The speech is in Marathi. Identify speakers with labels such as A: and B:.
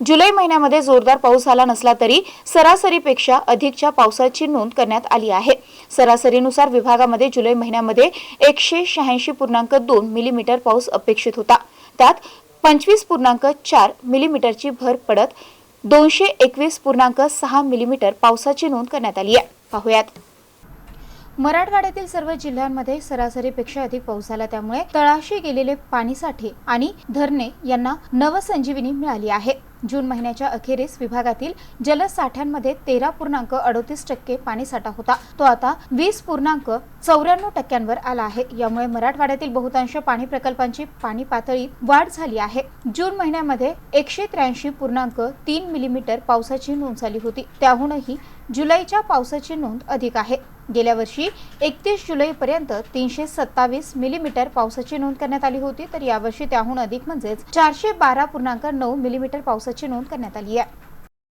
A: जुलै महिन्यामध्ये जोरदार पाऊस झाला नसला तरी सरासरीपेक्षा अधिकच्या पावसाची नोंद करण्यात आली आहे. सरासरीनुसार विभागामध्ये जुलै महिन्यामध्ये एकशे शहाऐंशी पूर्णांक दोन मिलीमीटर पाऊस अपेक्षित होता. त्यात पंचवीस पूर्णांक चार मिलीमीटरची भर पडत दोनशे एकवीस पूर्णांक सहा मिलीमीटर पावसाची नोंद करण्यात आली आहे. पाहुयात. मराठवाड्यातील सर्व जिल्ह्यांमध्ये सरासरीपेक्षा अधिक पाऊस झाला त्यामुळे तळाशी गेलेले पाणीसाठे आणि धरणे यांना नवसंजीवनी मिळाली आहे. जून महिन्याच्या अखेरीस विभागातील जलसाठ्यांमध्ये तेरा पूर्णांक अडोतीस टक्के पाणीसाठा होता. तो आता वीस पूर्णांक चौऱ्याण्णव टक्क्यांवर आला आहे. यामुळे मराठवाड्यातील बहुतांश पाणी प्रकल्पांची पाणी पातळीत वाढ झाली आहे. जून महिन्यामध्ये एकशे त्र्याऐंशी पूर्णांक तीन मिलीमीटर पावसाची नोंद झाली होती. त्याहूनही जुलैच्या पावसाची नोंद अधिक आहे. गेल्या वर्षी एकतीस जुलैपर्यंत तीनशे सत्तावीस मिलीमीटर पावसाची नोंद करण्यात आली होती. तर यावर्षी त्याहून अधिक म्हणजेच चारशे बारा पूर्णांक नऊ मिलीमीटर पावसाची असल्याची नोंद करण्यात आली आहे.